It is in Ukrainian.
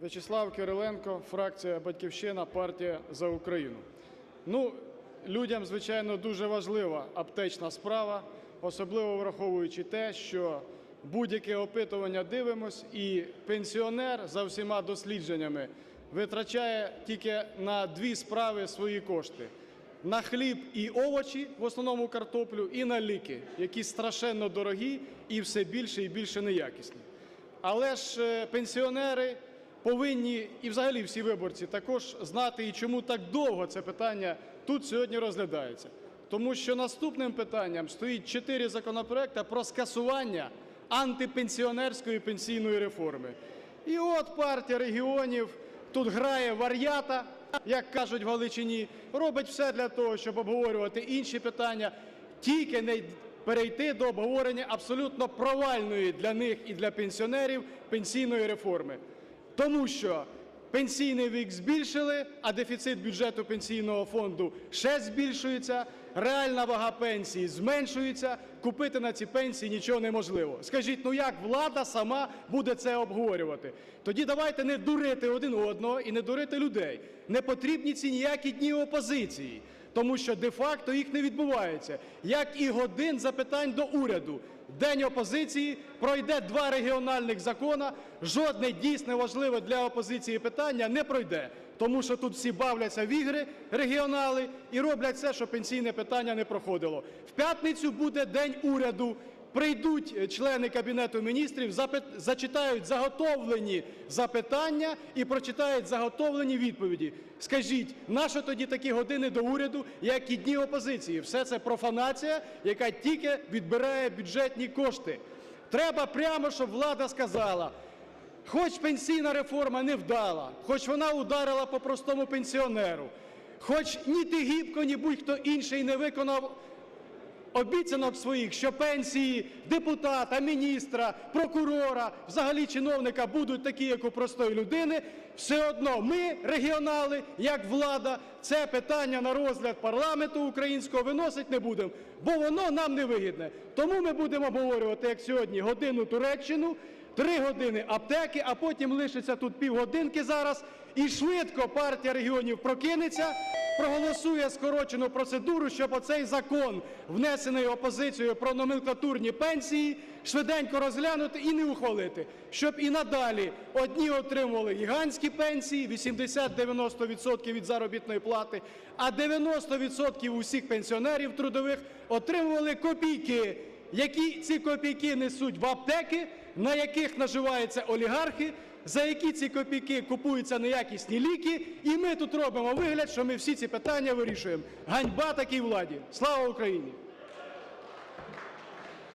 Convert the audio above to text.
В'ячеслав Кириленко, фракція Батьківщина, партія за Україну. Ну, людям, звичайно, дуже важлива аптечна справа, особливо враховуючи те, що будь-яке опитування дивимось, і пенсіонер за всіма дослідженнями витрачає тільки на дві справи свої кошти: на хліб і овочі, в основному картоплю, і на ліки, які страшенно дорогі і все більше і більше неякісні. Але ж е, пенсіонери повинні і взагалі всі виборці також знати, і чому так довго це питання тут сьогодні розглядається. Тому що наступним питанням стоїть чотири законопроекти про скасування антипенсіонерської пенсійної реформи. І от партія регіонів тут грає вар'ята, як кажуть в Галичині, робить все для того, щоб обговорювати інші питання, тільки не перейти до обговорення абсолютно провальної для них і для пенсіонерів пенсійної реформи. Тому що пенсійний вік збільшили, а дефіцит бюджету пенсійного фонду ще збільшується, реальна вага пенсії зменшується, купити на ці пенсії нічого неможливо. Скажіть, ну як влада сама буде це обговорювати? Тоді давайте не дурити один одного і не дурити людей. Не потрібні ці ніякі дні опозиції тому що де-факто їх не відбувається, як і годин запитань до уряду. День опозиції пройде два регіональних закони, жодне дійсно важливе для опозиції питання не пройде, тому що тут всі бавляться в ігри регіонали і роблять все, щоб пенсійне питання не проходило. В п'ятницю буде день уряду. Прийдуть члени Кабінету Міністрів, зачитають заготовлені запитання і прочитають заготовлені відповіді. Скажіть, нащо тоді такі години до уряду, як і дні опозиції? Все це профанація, яка тільки відбирає бюджетні кошти. Треба прямо, щоб влада сказала, хоч пенсійна реформа не вдала, хоч вона ударила по простому пенсіонеру, хоч ні ти гібко, ні будь-хто інший не виконав обіцянок своїх, що пенсії депутата, міністра, прокурора, взагалі чиновника будуть такі, як у простої людини, все одно ми, регіонали, як влада, це питання на розгляд парламенту українського виносить не будемо, бо воно нам не вигідне. Тому ми будемо обговорювати, як сьогодні, годину Туреччину, три години аптеки, а потім лишиться тут півгодинки зараз, і швидко партія регіонів прокинеться, проголосує скорочену процедуру, щоб оцей закон, внесений опозицією про номенклатурні пенсії, швиденько розглянути і не ухвалити, щоб і надалі одні отримували гігантські пенсії, 80-90% від заробітної плати, а 90% усіх пенсіонерів трудових отримували копійки, які ці копійки несуть в аптеки, на яких наживаються олігархи, за які ці копійки купуються неякісні ліки, і ми тут робимо вигляд, що ми всі ці питання вирішуємо. Ганьба такій владі! Слава Україні!